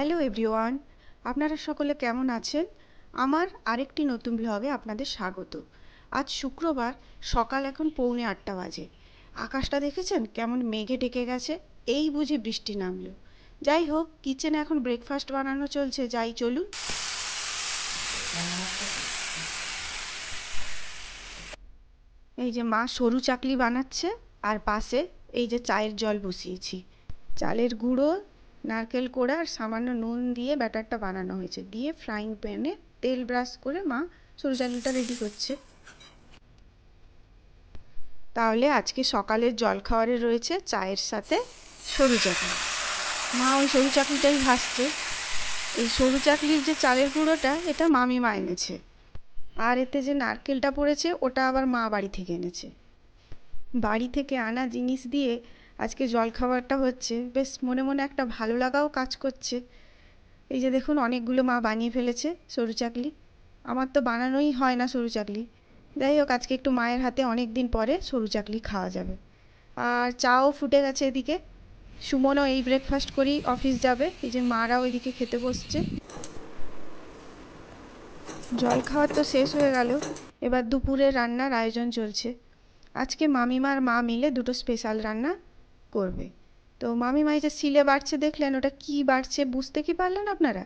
Hello everyone, আপনারা সকলে কেমন আছেন? আমার আরেকটি নতুন ব্লগে আপনাদের স্বাগত। আজ শুক্রবার, সকাল এখন পৌনে আটটা বাজে। আকাশটা দেখেছেন? কেমন মেঘে ডেকে গেছে, এই বুঝে বৃষ্টি নামলো। যাই হোক কিচেনে এখন ব্রেকফাস্ট বানানো চলছে, যাই চলুন। এই যে মা সরু চাকলি বানাচ্ছে, আর পাশে এই যে চায়ের জল বসিয়েছি। চালের গুঁড়ো নারকেল কোড়া আর সামান্য নুন দিয়ে ব্যাটারটা বানানো হয়েছে। দিয়ে ফ্রাইং প্যানে তেল ব্রাশ করে মা সরু চাকলিটা রেডি করছে। তাহলে আজকে সকালের জলখাবারে রয়েছে চায়ের সাথে সরু চাকলি মা ওই সরু চাকলিটাই ভাসছে এই সরু চাকলির যে চালের গুঁড়োটা, এটা মামি মা এনেছে। আর এতে যে নারকেলটা পড়েছে, ওটা আবার মা বাড়ি থেকে এনেছে। বাড়ি থেকে আনা জিনিস দিয়ে আজকে জলখাবারটা হচ্ছে। বেশ মনে মনে একটা ভালো লাগাও কাজ করছে। এই যে দেখুন, অনেকগুলো মা বানিয়ে ফেলেছে সরু চাকলি। আমার তো বানানোই হয় না সরু চাকলি। যাই হোক, আজকে একটু মায়ের হাতে অনেক দিন পরে সরু চাকলি খাওয়া যাবে। আর চাও ফুটে গেছে এদিকে। সুমনও এই ব্রেকফাস্ট করেই অফিস যাবে। এই যে মারাও এদিকে খেতে বসছে। জল খাওয়ার তো শেষ হয়ে গেল। এবার দুপুরে রান্নার আয়োজন চলছে। আজকে মামিমার মা মিলে দুটো স্পেশাল রান্না করবে। তো মামিমা যে শিলে বাড়ছে দেখলেন, ওটা কি বাড়ছে বুঝতে কি পারলেন আপনারা?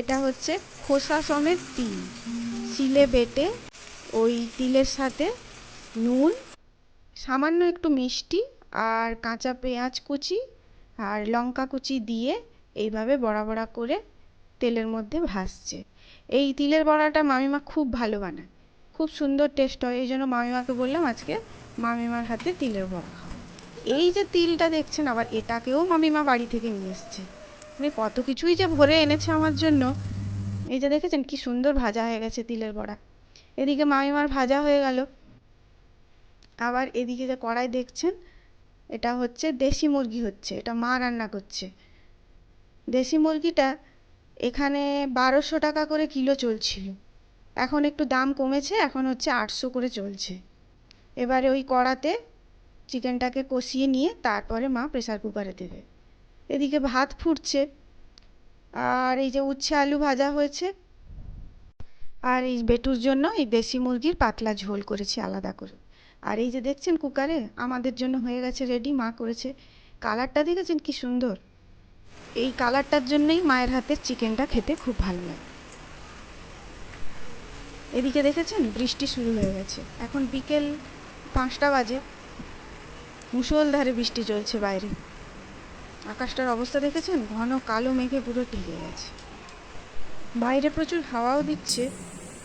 এটা হচ্ছে খোসা সমেত তিল। শিলে বেটে ওই তিলের সাথে নুন, সামান্য একটু মিষ্টি আর কাঁচা পেঁয়াজ কুচি আর লঙ্কা কুচি দিয়ে এইভাবে বড়া বড়া করে তেলের মধ্যে ভাসছে এই তিলের বড়াটা মামিমা খুব ভালো বানায়। খুব সুন্দর টেস্ট হয়, এই জন্য মামিমাকে বললাম আজকে মামিমার হাতে তিলের বড়া এই যে তিলটা দেখছেন আবার এটাকেও মামিমা বাড়ি থেকে নিয়ে এসছে। মানে কত কিছুই যে ভরে এনেছে আমার জন্য। এই যে দেখেছেন কি সুন্দর ভাজা হয়ে গেছে তিলের বড়া। এদিকে মামিমার ভাজা হয়ে গেল। আবার এদিকে যে কড়াই দেখছেন, এটা হচ্ছে দেশি মুরগি হচ্ছে, এটা মা রান্না করছে। দেশি মুরগিটা এখানে বারোশো টাকা করে কিলো চলছিল। এখন একটু দাম কমেছে, এখন হচ্ছে আটশো করে চলছে। এবারে ওই কড়াতে চিকেনটাকে কষিয়ে নিয়ে তারপরে মা প্রেসার কুকারে দেবে। এদিকে ভাত ফুটছে, আর এই যে উচ্ছে আলু ভাজা হয়েছে, আর এই বেটুর জন্য এই দেশি মুরগির পাতলা ঝোল করেছি আলাদা করে। আর এই যে দেখছেন কুকারে আমাদের জন্য হয়ে গেছে রেডি মা করেছে। কালারটা দেখেছেন কি সুন্দর? এই কালারটার জন্যই মায়ের হাতের চিকেনটা খেতে খুব ভালো লাগে। এদিকে দেখেছেন বৃষ্টি শুরু হয়ে গেছে। এখন বিকেল পাঁচটা বাজে। মুষলধারে বৃষ্টি চলছে বাইরে। আকাশটার অবস্থা দেখেছেন? ঘন কালো মেঘে পুরো ঢেকে গেছে। বাইরে প্রচুর হাওয়াও দিচ্ছে।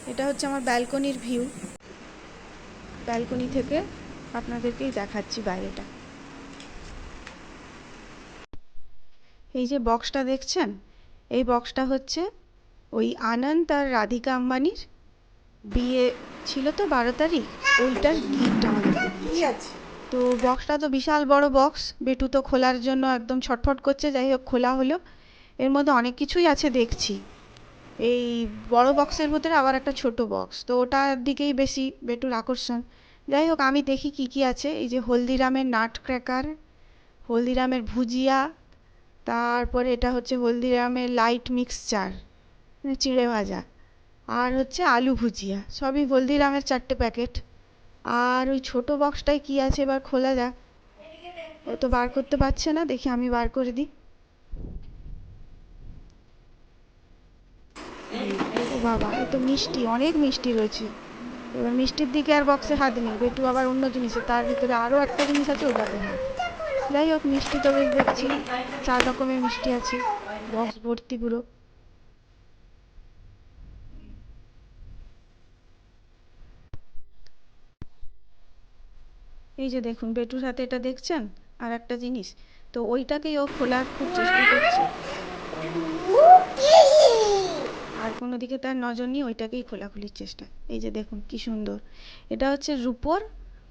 এটা হচ্ছে আমার ব্যালকনির ভিউ। ব্যালকনি থেকে আপনাদেরকেই দেখাচ্ছি বাইরেটা। এই যে বক্সটা দেখছেন? এই বক্সটা হচ্ছে ওই আনন্দ আর রাধিকা আম্বানির। বিয়ে ছিল তো বারো তারিখ। ওইটার গিফট আমাদের। তো বক্সটা তো বিশাল বড় বক্স বেটু তো খোলার জন্য একদম ছটফট করছে, যাই হোক খোলা হলো। এর মধ্যে অনেক কিছুই আছে দেখছি। এই বড় বক্সের ভিতরে আবার একটা ছোট বক্স তো ওটার দিকেই বেশি বেটুর আকর্ষণ। যাই হোক, আমি দেখি কি কি আছে। এই যে হলদিরামের নাট ক্র্যাকার হলদিরামের ভুজিয়া, তারপরে এটা হচ্ছে হলদিরামের লাইট মিক্সচার চিঁড়ে ভাজা। আর হচ্ছে আলু ভুজিয়া। সবই হলদিরামের চারটে প্যাকেট আর ওই ছোটো বক্সটায় কী আছে এবার খোলা যাক। ও তো বার করতে পারছে না, দেখি আমি বার করে দিই। ও বাবা, এ তো মিষ্টি, অনেক মিষ্টি রয়েছে। এবার মিষ্টির দিকে আর বক্সে হাত নেই একটু আবার অন্য জিনিসে, তার ভিতরে আরও একটা জিনিস আছে ওটাতে হাত যাই হোক, মিষ্টি তো বেশ দেখছি, চার রকমের মিষ্টি আছে বক্স ভর্তি পুরো। এই যে দেখুন, বেটুর হাতে এটা দেখছেন? আর একটা জিনিস, তো ওইটাকেই ও খোলার খুব চেষ্টা করছে। আর কোনো দিকে তার নজর নিয়ে ওইটাকেই খোলাখুলির চেষ্টা। এই যে দেখুন, কি সুন্দর। এটা হচ্ছে রূপোর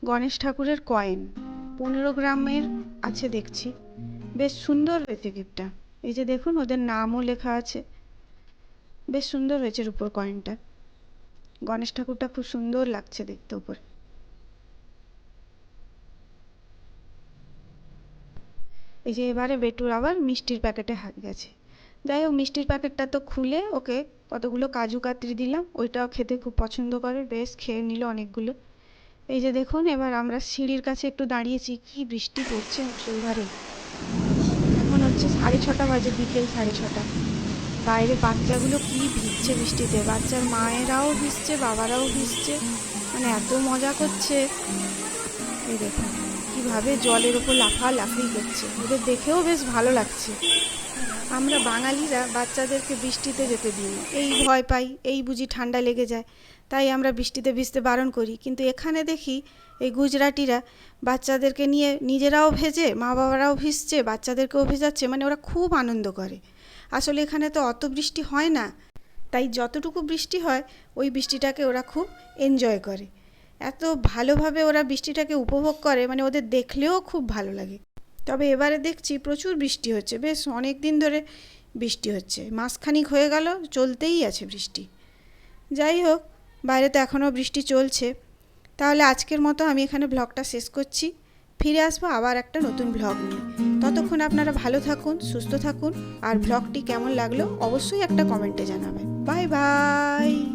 গণেশ ঠাকুরের কয়েন। পনেরো গ্রামের আছে, দেখছি। বেশ সুন্দর হয়েছে গিফটটা। এই যে দেখুন, ওদের নামও লেখা আছে। বেশ সুন্দর হয়েছে রূপোর কয়েনটা। গণেশ ঠাকুরটা খুব সুন্দর লাগছে দেখতে উপরে। এই যে এবারে বেটুর আবার মিষ্টির প্যাকেটে হাত গেছে। যাই হোক, মিষ্টির প্যাকেটটা তো খুলে ওকে কতগুলো কাজু কাতরি দিলাম, ওইটাও খেতে খুব পছন্দ করে, বেশ খেয়ে নিল অনেকগুলো। এই যে দেখুন, এবার আমরা সিঁড়ির কাছে একটু দাঁড়িয়েছি, কি বৃষ্টি পড়ছে মুসলধারে এখন হচ্ছে সাড়ে ছটা বাজে, বিকেল সাড়ে ছটা। বাইরে বাচ্চাগুলো কি ভিজছে বৃষ্টিতে, বাচ্চার মায়েরাও ভিজছে, বাবারাও ভিজছে মানে এত মজা করছে। এই দেখুন। কীভাবে জলের ওপর লাফালাফি করছে ওদের দেখেও বেশ ভালো লাগছে। আমরা বাঙালিরা বাচ্চাদেরকে বৃষ্টিতে যেতে দিই না। এই ভয় পাই, এই বুঝি ঠান্ডা লেগে যায়। তাই আমরা বৃষ্টিতে ভিজতে বারণ করি। কিন্তু এখানে দেখি এই গুজরাটিরা বাচ্চাদেরকে নিয়ে নিজেরাও ভেজে মা বাবারাও ভিজছে, বাচ্চাদেরকেও ভেজাচ্ছে। মানে ওরা খুব আনন্দ করে। আসলে এখানে তো অত বৃষ্টি হয় না। তাই যতটুকু বৃষ্টি হয়, ওই বৃষ্টিটাকে ওরা খুব এনজয় করে। এত ভালোভাবে ওরা বৃষ্টিটাকে উপভোগ করে মানে ওদের দেখলেও খুব ভালো লাগে। তবে এবারে দেখছি প্রচুর বৃষ্টি হচ্ছে, বেশ অনেক দিন ধরে বৃষ্টি হচ্ছে। মাসখানিক হয়ে গেল, চলতেই আছে বৃষ্টি। যাই হোক, বাইরে তো এখনও বৃষ্টি চলছে। তাহলে আজকের মতো আমি এখানে ব্লগটা শেষ করছি। ফিরে আসব আবার একটা নতুন ব্লগ নিয়ে। ততক্ষণ আপনারা ভালো থাকুন, সুস্থ থাকুন, আর ব্লগটি কেমন লাগল অবশ্যই একটা কমেন্টে জানাবেন। Bye bye!